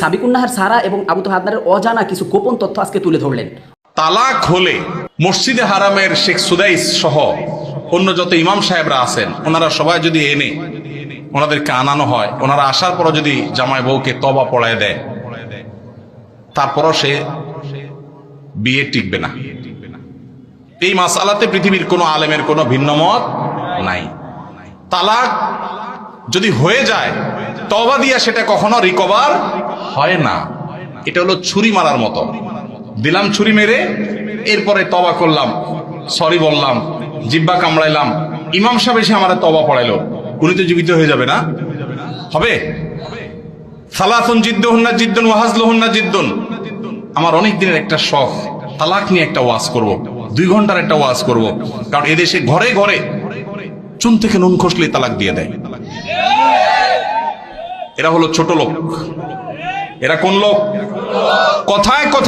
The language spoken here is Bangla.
সাবিকুন্নাহার সারা এবং আবু তোহাদনারের অজানা কিছু গোপন তথ্য আজকে তুলে ধরলেন। তালাক হলে মসজিদে হারামের শেখ সুদাইস সহ অন্য যত ইমাম সাহেবরা আছেন, ওনারা সবাই যদি এনে ওনাদেরকে আনানো হয়, ওনারা আসার পর যদি জামাই বউকে তবা পড়ায় দেয়, তারপরও সে বিয়ে টিকবে না। এই মাসালাতে পৃথিবীর কোনো আলেমের কোনো ভিন্ন মত নাই। তালাক যদি হয়ে যায় তবা দিয়া সেটা কখনো রিকভার হয় না। এটা হলো ছুরি মারার মতো। দিলাম ছুরি মেরে, এরপরে তবা করলাম। সরি বললাম জিব্বা কামড়াইলাম। ইমাম সাহেব এসে আমার তবা পড়াইলো। উনি তো জীবিত হয়ে যাবে না? হবে? সালাসুন জিদ্দুহুন্না জিদ্দুন ওয়াহাজলুহুন্না জিদ্দুন। আমার অনেক দিনের একটা শখ। তালাক নিয়ে একটা ওয়াজ করব। দুই ঘণ্টার একটা ওয়াজ করব। কারণ এদেশে ঘরে ঘরে চুন থেকে নুন খসলেই তালাক দিয়ে দেয়। এরা হলো ছোট লোক। এরা কোন লোক? কথায় কথায়